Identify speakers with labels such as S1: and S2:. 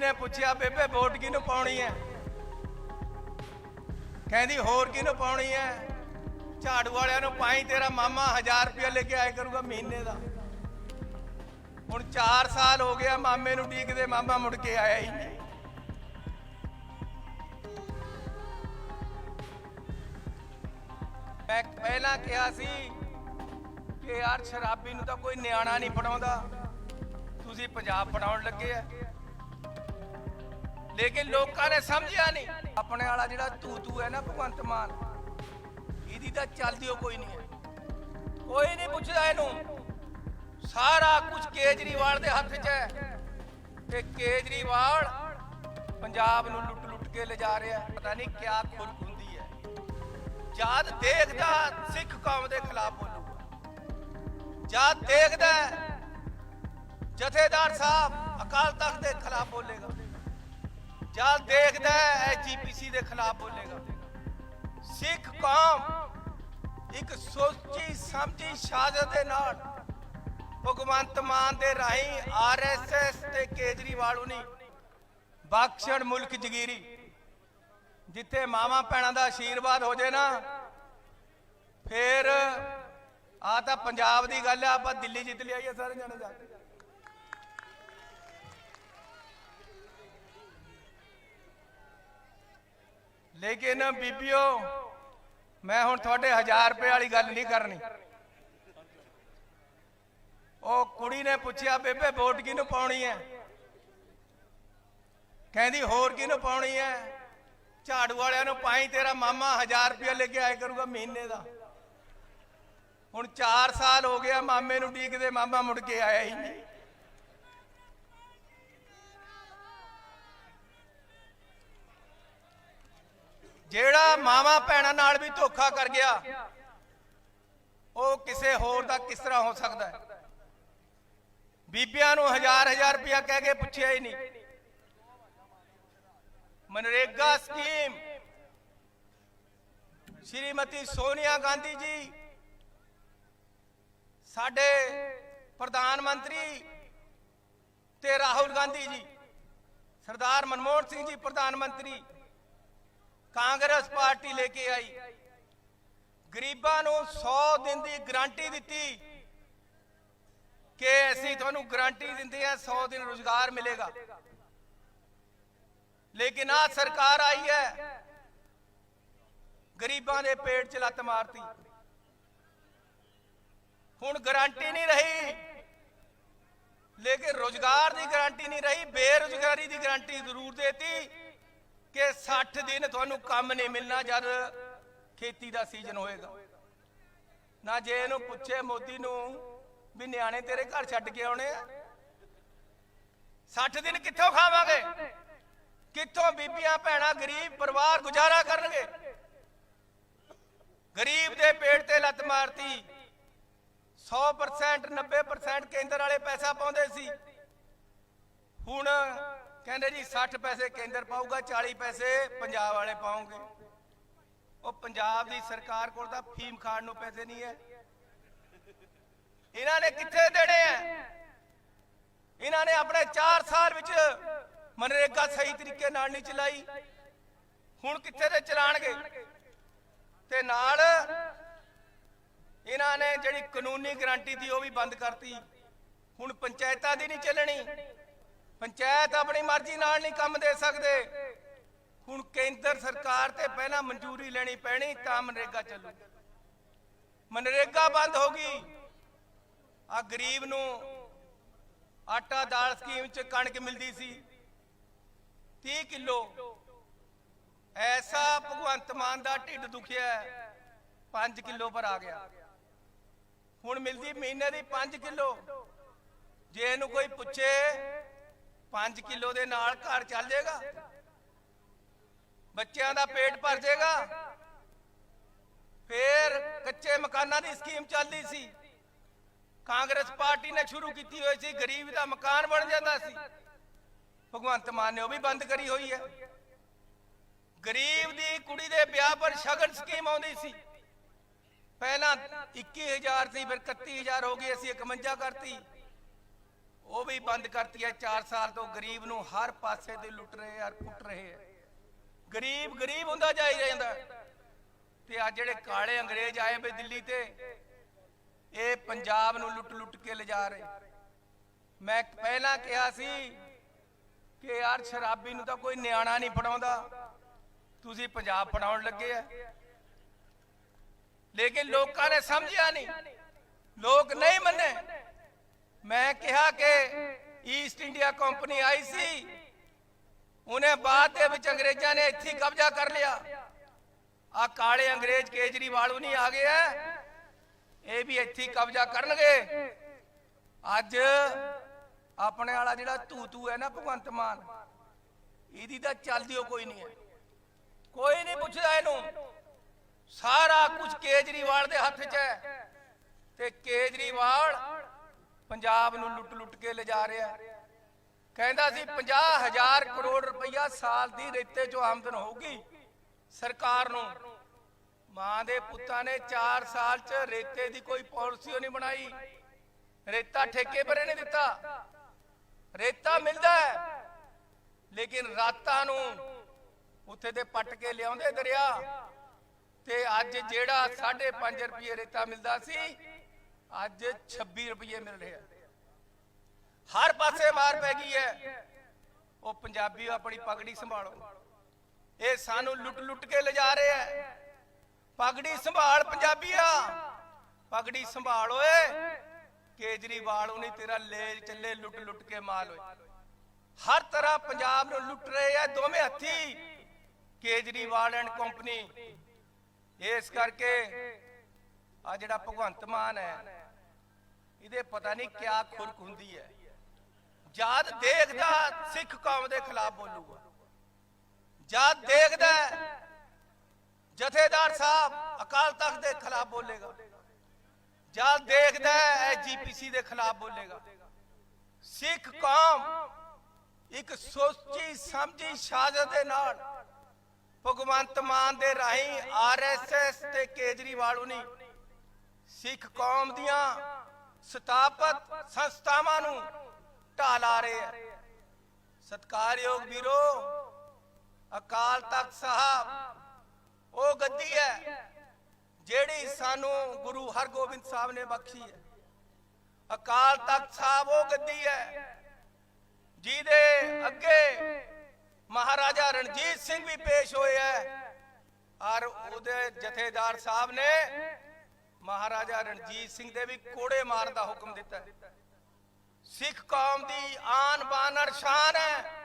S1: ਨੇ ਪੁੱਛਿਆ, ਬੇਬੇ, ਵੋਟ ਕਿਹਨੂੰ ਪਾਉਣੀ ਹੈ? ਕਹਿੰਦੀ, ਹੋਰ ਕਿਹਨੂੰ ਪਾਉਣੀ ਹੈ? ਝਾੜੂ ਵਾਲਿਆਂ ਨੂੰ ਪਾਈ ਤੇਰਾ ਮਾਮਾ 1000 ਰੁਪਏ ਲੈ ਕੇ ਆਇਆ ਕਰੂਗਾ ਮਹੀਨੇ ਦਾ। ਹੁਣ 4 ਸਾਲ ਹੋ ਗਿਆ, ਮਾਮੇ ਨੂੰ ਡੀਕਦੇ ਮਾਮਾ ਮੁੜ ਕੇ ਆਇਆ ਹੀ ਨਹੀਂ। ਮੈਂ ਪਹਿਲਾਂ ਕਿਹਾ ਸੀ ਕਿ ਯਾਰ ਸ਼ਰਾਬੀ ਨੂੰ ਤਾਂ ਕੋਈ ਨਿਆਣਾ ਨਹੀਂ ਪੜਾਉਂਦਾ ਤੁਸੀਂ ਪੰਜਾਬ ਬਣਾਉਣ ਲੱਗੇ ਆ। ਲੇਕਿਨ ਲੋਕਾਂ ਨੇ ਸਮਝਿਆ ਨਹੀਂ। ਆਪਣੇ ਵਾਲਾ ਜਿਹੜਾ ਤੂ ਤੂ ਹੈ ਨਾ ਭਗਵੰਤ ਮਾਨ, ਇਹਦੀ ਤਾਂ ਚੱਲਦੀ ਓ ਕੋਈ ਨਹੀਂ ਹੈ। ਕੋਈ ਨਹੀਂ ਪੁੱਛਦਾ ਇਹਨੂੰ। ਸਾਰਾ ਕੁਝ ਕੇਜਰੀਵਾਲ ਦੇ ਹੱਥ 'ਚ ਹੈ। ਤੇ ਕੇਜਰੀਵਾਲ ਪੰਜਾਬ ਨੂੰ ਲੁੱਟ ਲੁੱਟ ਕੇ ਲਿਜਾ ਰਿਹਾ ਪਤਾ ਨਹੀਂ ਕਿਆ ਖੁਰਕ ਹੁੰਦੀ ਹੈ। ਜਦ ਦੇਖਦਾ ਸਿੱਖ ਕੌਮ ਦੇ ਖਿਲਾਫ ਬੋਲੂਗਾ। ਜਦ ਦੇਖਦਾ ਜਥੇਦਾਰ ਸਾਹਿਬ ਅਕਾਲ ਤਖਤ ਦੇ ਖਿਲਾਫ ਬੋਲੇਗਾ। ਜਦ ਦੇਖਦਾ ਐਜੀਪੀਸੀ ਦੇ ਖਿਲਾਫ ਬੋਲੇਗਾ। ਸਿੱਖ ਕੌਮ ਇੱਕ ਸੋਚੀ ਸਮਝੀ ਸ਼ਹਾਦਤ ਦੇ ਨਾਲ ਭਗਵੰਤ ਮਾਨ ਦੇ ਰਾਹੀਂ ਆਰਐਸਐਸ ਤੇ ਕੇਜਰੀਵਾਲ ਉਨੀ ਬਖਸ਼ਣ ਮੁਲਕ ਜਗੀਰੀ, ਜਿੱਥੇ ਮਾਵਾ ਭੈਣਾਂ ਦਾ ਆਸ਼ੀਰਵਾਦ ਹੋ ਜੇ ਨਾ, ਫੇਰ ਆ ਤਾਂ ਪੰਜਾਬ ਦੀ ਗੱਲ ਆ, ਆਪਾਂ ਦਿੱਲੀ ਜਿੱਤ ਲਿਆਈ ਆ ਸਾਰੇ ਜਾਣੇ ਜਾ ਕੇ। ਲੇਕਿਨ ਬੀਬੀਓ, ਮੈਂ ਹੁਣ ਤੁਹਾਡੇ 1000 ਰੁਪਏ ਵਾਲੀ ਗੱਲ ਨਹੀਂ ਕਰਨੀ। ਉਹ ਕੁੜੀ ਨੇ ਪੁੱਛਿਆ, ਬੇਬੇ, ਵੋਟ ਕਿਹਨੂੰ ਪਾਉਣੀ ਹੈ? ਕਹਿੰਦੀ, ਹੋਰ ਕਿਹਨੂੰ ਪਾਉਣੀ ਹੈ? ਝਾੜੂ ਵਾਲਿਆਂ ਨੂੰ ਪਾਈ, ਤੇਰਾ ਮਾਮਾ 1000 ਰੁਪਏ ਲੈ ਕੇ ਆਇਆ ਕਰੂਗਾ ਮਹੀਨੇ ਦਾ। ਹੁਣ 4 ਸਾਲ ਹੋ ਗਿਆ ਮਾਮੇ ਨੂੰ ਡੀਕਦੇ ਮਾਮਾ ਮੁੜ ਕੇ ਆਇਆ ਹੀ ਨਹੀਂ। ਜਿਹੜਾ ਮਾਵਾ ਭੈਣਾਂ ਨਾਲ ਵੀ ਧੋਖਾ ਕਰ ਗਿਆ, ਉਹ ਕਿਸੇ ਹੋਰ ਦਾ ਕਿਸ ਤਰ੍ਹਾਂ ਹੋ ਸਕਦਾ ਹੈ? ਬੀਬੀਆਂ ਨੂੰ ਹਜ਼ਾਰ ਹਜ਼ਾਰ ਰੁਪਇਆ ਕਹਿ ਕੇ ਪੁੱਛਿਆ ਹੀ ਨਹੀਂ। ਮਨਰੇਗਾ ਸਕੀਮ। ਸ਼੍ਰੀਮਤੀ ਸੋਨੀਆ ਗਾਂਧੀ ਜੀ, ਸਾਡੇ ਪ੍ਰਧਾਨ ਮੰਤਰੀ ਤੇ ਰਾਹੁਲ ਗਾਂਧੀ ਜੀ, ਸਰਦਾਰ ਮਨਮੋਹਨ ਸਿੰਘ ਜੀ ਪ੍ਰਧਾਨ ਮੰਤਰੀ ਕਾਂਗਰਸ ਪਾਰਟੀ ਲੈ ਕੇ ਆਈ। ਗਰੀਬਾਂ ਨੂੰ 100 ਦਿਨ ਦੀ ਗਾਰੰਟੀ ਦਿੱਤੀ ਕਿ ਅਸੀਂ ਤੁਹਾਨੂੰ ਗਾਰੰਟੀ ਦਿੰਦੇ ਹਾਂ 100 ਦਿਨ ਰੋਜ਼ਗਾਰ ਮਿਲੇਗਾ। ਲੇਕਿਨ ਆ ਸਰਕਾਰ ਆਈ ਹੈ, ਗਰੀਬਾਂ ਦੇ ਪੇਟ 'ਚ ਲੱਤ ਮਾਰਤੀ। ਹੁਣ ਗਾਰੰਟੀ ਨਹੀਂ ਰਹੀ, ਲੇਕਿਨ ਰੋਜ਼ਗਾਰ ਦੀ ਗਾਰੰਟੀ ਨਹੀਂ ਰਹੀ, ਬੇਰੁਜ਼ਗਾਰੀ ਦੀ ਗਾਰੰਟੀ ਜ਼ਰੂਰ ਦੇਤੀ। ਕਿ 60 ਦਿਨ ਤੁਹਾਨੂੰ ਕੰਮ ਨਹੀਂ ਮਿਲਣਾ ਜਦ ਖੇਤੀ ਦਾ ਸੀਜ਼ਨ ਹੋਏਗਾ। ਨਾ ਜੇ ਇਹਨੂੰ ਪੁੱਛੇ ਮੋਦੀ ਨੂੰ ਵੀ ਨਿਆਣੇ ਤੇਰੇ ਘਰ ਛੱਡ ਕੇ ਆਉਣੇ ਆ? 60 ਦਿਨ ਕਿੱਥੋਂ ਖਾਵਾਂਗੇ? ਕਿੱਥੋਂ ਬੀਬੀਆਂ ਭੈਣਾਂ ਗਰੀਬ ਪਰਿਵਾਰ ਗੁਜ਼ਾਰਾ ਕਰਨਗੇ? ਗਰੀਬ ਦੇ ਪੇਟ ਤੇ ਲੱਤ ਮਾਰਤੀ। 100% 90% ਕੇਂਦਰ ਵਾਲੇ ਪੈਸਾ ਪਾਉਂਦੇ ਸੀ। ਹੁਣ ਕਹਿੰਦੇ ਜੀ 60 ਪੈਸੇ ਕੇਂਦਰ ਪਾਊਗਾ 40 ਪੈਸੇ ਪੰਜਾਬ ਵਾਲੇ ਪਾਉਂਗੇ। ਉਹ ਪੰਜਾਬ ਦੀ ਸਰਕਾਰ ਕੋਲ ਤਾਂ ਫੀਮ ਖਾਣ ਨੂੰ ਪੈਸੇ ਨਹੀਂ ਹੈ। ਇਹਨਾਂ ਨੇ ਕਿੱਥੇ ਦੇਣੇ ਆ ਇਹਨਾਂ ਨੇ ਆਪਣੇ 4 ਸਾਲ ਵਿੱਚ ਮਨਰੇਗਾ ਸਹੀ ਤਰੀਕੇ ਨਾਲ ਨਹੀਂ ਚਲਾਈ। ਹੁਣ ਕਿੱਥੇ ਤੇ ਚਲਾਣਗੇ? ਤੇ ਨਾਲ ਇਹਨਾਂ ਨੇ ਜਿਹੜੀ ਕਾਨੂੰਨੀ ਗਰੰਟੀ ਦੀ ਉਹ ਵੀ ਬੰਦ ਕਰਤੀ। ਹੁਣ ਪੰਚਾਇਤਾਂ ਦੀ ਨਹੀਂ ਚੱਲਣੀ। ਪੰਚਾਇਤ ਆਪਣੀ ਮਰਜ਼ੀ ਨਾਲ ਨਹੀਂ ਕੰਮ ਦੇ ਸਕਦੇ। ਹੁਣ ਕੇਂਦਰ ਸਰਕਾਰ ਤੇ ਪਹਿਲਾਂ ਮਨਜ਼ੂਰੀ ਲੈਣੀ ਪੈਣੀ, ਤਾਂ ਮਨਰੇਗਾ ਚੱਲੂ। ਮਨਰੇਗਾ ਬੰਦ ਹੋ ਗਈ। ਆ ਗਰੀਬ ਨੂੰ ਆਟਾ ਦਾਲ ਸਕੀਮ ਚ ਕਣਕ ਮਿਲਦੀ ਸੀ। 30 ਕਿਲੋ। ਐਸਾ ਭਗਵੰਤ ਮਾਨ ਦਾ ਢਿੱਡ ਦੁਖਿਆ 5 ਕਿਲੋ ਪਰ ਆ ਗਿਆ। ਹੁਣ ਮਿਲਦੀ ਮਹੀਨੇ ਦੀ 5 ਕਿਲੋ। ਜੇ ਇਹਨੂੰ ਕੋਈ ਪੁੱਛੇ 5 ਕਿਲੋ ਦੇ ਨਾਲ ਘਰ ਚੱਲ ਜਾਏਗਾ ਬੱਚਿਆਂ ਦਾ ਪੇਟ ਭਰ ਜਾਏਗਾ ਫੇਰ ਕੱਚੇ ਮਕਾਨਾਂ ਦੀ ਸਕੀਮ ਚੱਲਦੀ ਸੀ। ਕਾਂਗਰਸ ਪਾਰਟੀ ਨੇ ਸ਼ੁਰੂ ਕੀਤੀ ਹੋਈ ਸੀ, ਗਰੀਬ ਦਾ ਮਕਾਨ ਬਣ ਜਾਂਦਾ ਸੀ। ਭਗਵੰਤ ਮਾਨ ਨੇ ਉਹ ਵੀ ਬੰਦ ਕਰੀ ਹੋਈ ਹੈ। ਗਰੀਬ ਦੀ ਕੁੜੀ ਦੇ ਵਿਆਹ ਪਰ ਸ਼ਗਨ ਸਕੀਮ ਆਉਂਦੀ ਸੀ। ਪਹਿਲਾਂ 21000 ਸੀ, ਫਿਰ 31000 ਹੋ ਗਈ, ਅਸੀਂ 51 ਕਰਤੀ। ਉਹ ਵੀ ਬੰਦ ਕਰਤੀ ਹੈ। 4 ਸਾਲ ਤੋਂ ਗਰੀਬ ਨੂੰ ਹਰ ਪਾਸੇ ਤੇ ਲੁੱਟ ਰਹੇ ਆ, ਕੁੱਟ ਰਹੇ ਆ। ਗਰੀਬ ਗਰੀਬ ਹੁੰਦਾ ਜਾਈ ਜਾਂਦਾ। ਤੇ ਆ ਜਿਹੜੇ ਕਾਲੇ ਅੰਗਰੇਜ਼ ਆਏ ਵੇ ਦਿੱਲੀ ਤੇ, ਇਹ ਪੰਜਾਬ ਨੂੰ ਲੁੱਟ ਲੁੱਟ ਕੇ ਲਿਜਾ ਰਹੇ। ਮੈਂ ਪਹਿਲਾਂ ਕਿਹਾ ਸੀ ਕਿ ਯਾਰ ਸ਼ਰਾਬੀ ਨੂੰ ਤਾਂ ਕੋਈ ਨਿਆਣਾ ਨਹੀਂ ਫੜਾਉਂਦਾ। ਤੁਸੀਂ ਪੰਜਾਬ ਫੜਾਉਣ ਲੱਗੇ ਆ। ਲੇਕਿਨ ਲੋਕਾਂ ਨੇ ਸਮਝਿਆ ਨਹੀਂ। ਲੋਕ ਨਹੀਂ ਮੰਨੇ। ਮੈਂ ਕਿਹਾ ਕਿ ਈਸਟ ਇੰਡੀਆ ਕੰਪਨੀ ਆਈ ਸੀ। ਉਹਨੇ ਬਾਅਦ ਦੇ ਵਿੱਚ ਅੰਗਰੇਜ਼ਾਂ ਨੇ ਇੱਥੇ ਕਬਜ਼ਾ ਕਰ ਲਿਆ। ਆ ਕਾਲੇ ਅੰਗਰੇਜ਼ ਕੇਜਰੀਵਾਲ ਉਹ ਨਹੀਂ ਆ ਗਏ ਆ। ਇਹ ਵੀ ਇੱਥੇ ਕਬਜ਼ਾ ਕਰਨਗੇ। ਅੱਜ ਆਪਣੇ ਵਾਲਾ ਜਿਹੜਾ ਤੂ ਤੂ ਹੈ ਨਾ ਭਗਵੰਤ ਮਾਨ, ਇਹਦੀ ਤਾਂ ਚੱਲਦੀ ਓ ਕੋਈ ਨਹੀਂ ਹੈ। ਕੋਈ ਨਹੀਂ ਪੁੱਛਦਾ ਇਹਨੂੰ। ਸਾਰਾ ਕੁਝ ਕੇਜਰੀਵਾਲ ਦੇ ਹੱਥ 'ਚ ਹੈ। ਤੇ ਕੇਜਰੀਵਾਲ ਪੰਜਾਬ ਨੂੰ ਲੁੱਟ ਲੁੱਟ ਕੇ ਲਿਜਾ ਰਿਹਾ ਕਹਿੰਦਾ ਸੀ 50000 ਕਰੋੜ ਰੁਪਈਆ ਸਾਲ ਦੀ ਰੇਤੇ 'ਚੋਂ ਆਮਦਨ ਹੋਊਗੀ। ਸਰਕਾਰ ਨੂੰ ਮਾਂ ਦੇ ਪੁੱਤਾਂ ਨੇ 4 ਸਾਲ 'ਚ ਰੇਤੇ ਦੀ ਕੋਈ ਪਾਲਿਸੀ ਨਹੀਂ ਬਣਾਈ। ਰੇਤਾ ਠੇਕੇ ਪਰੇ ਨਹੀਂ ਦਿੱਤਾ। ਰੇਤਾ ਮਿਲਦਾ ਹੈ, ਲੇਕਿਨ ਰਾਤਾਂ ਨੂੰ ਉੱਥੇ ਤੇ ਪੱਟ ਕੇ ਲਿਆਉਂਦੇ ਦਰਿਆ। ਤੇ ਅੱਜ ਜਿਹੜਾ 5.5 ਰੁਪਏ ਰੇਤਾ ਮਿਲਦਾ ਸੀ ਅੱਜ 26 ਰੁਪਏ ਮਿਲ ਰਿਹਾ ਹਰ ਪਾਸੇ ਮਾਰ ਪੈ ਗਈ ਹੈ। ਉਹ ਪੰਜਾਬੀ ਆਪਣੀ ਪਗੜੀ ਸੰਭਾਲੋ। ਇਹ ਸਾਨੂੰ ਲੁੱਟ ਲੁੱਟ ਕੇ ਲਿਜਾ ਰਹੇ ਹੈ। ਪਗੜੀ ਸੰਭਾਲ ਪੰਜਾਬੀਆ। ਪਗੜੀ ਸੰਭਾਲ ਓਏ। ਕੇਜਰੀਵਾਲ ਉਹਨੇ ਤੇਰਾ ਲੈ ਚੱਲੇ ਲੁੱਟ ਲੁੱਟ ਕੇ ਮਾਲ ਓਏ। ਹਰ ਤਰ੍ਹਾਂ ਪੰਜਾਬ ਨੂੰ ਲੁੱਟ ਰਹੇ ਆ ਦੋਵੇਂ ਹੱਥੀ। Kejriwal and company. ਇਸ ਕਰਕੇ ਆ ਜਿਹੜਾ ਭਗਵੰਤ ਮਾਨ ਹੈ ਇਹਦੇ ਪਤਾ ਨਹੀਂ ਕਿਆ ਖੁਰਕ ਹੁੰਦੀ ਹੈ। ਜਦ ਦੇਖਦਾ ਸਿੱਖ ਕੌਮ ਦੇ ਖਿਲਾਫ ਬੋਲੂਗਾ। ਜਦ ਦੇਖਦਾ ਜਥੇਦਾਰ ਸਾਹਿਬ ਅਕਾਲ ਤਖਤ ਦੇ ਖਿਲਾਫ ਬੋਲੇਗਾ। ਜਦ ਦੇਖਦਾ ਐਜੀਪੀਸੀ ਦੇ ਖਿਲਾਫ ਬੋਲੇਗਾ। ਸਿੱਖ ਕੌਮ ਇੱਕ ਸੋਚੀ ਸਮਝੀ ਸਾਜ਼ਤ ਦੇ ਨਾਲ ਭਗਵੰਤ ਮਾਨ ਦੇ ਰਾਹੀਂ ਆਰਐਸਐਸ ਤੇ ਕੇਜਰੀਵਾਲ ਉਨੀ ਸਿੱਖ ਕੌਮ ਦੀਆਂ ਸਥਾਪਤ ਸੰਸਥਾਵਾਂ ਨੂੰ ਢਾਹ ਲਾ ਰਹੇ ਆ। ਸਤਕਾਰਯੋਗ ਵੀਰੋ, ਅਕਾਲ ਤਖਤ ਸਾਹਿਬ, ਉਹ ਗੱਦੀ ਹੈ ਜਿਹੜੀ ਸਾਨੂੰ ਗੁਰੂ ਹਰਗੋਬਿੰਦ ਸਾਹਿਬ ਨੇ ਬਖਸ਼ੀ ਹੈ। ਅਕਾਲ ਤਖਤ ਸਾਹਿਬ, ਉਹ ਗੱਦੀ ਹੈ ਜਿਹਦੇ ਅੱਗੇ ਮਹਾਰਾਜਾ ਰਣਜੀਤ ਸਿੰਘ ਵੀ ਪੇਸ਼ ਹੋਏ ਹੈ। ਔਰ ਉਹਦੇ ਜਥੇਦਾਰ ਸਾਹਿਬ ਨੇ ਮਹਾਰਾਜਾ ਰਣਜੀਤ ਸਿੰਘ ਦੇ ਵੀ ਕੋੜੇ ਮਾਰਨ ਦਾ ਹੁਕਮ ਦਿੱਤਾ ਸਿੱਖ ਕੌਮ ਦੀ ਆਨ ਬਾਨ ਔਰ ਸ਼ਾਨ ਹੈ।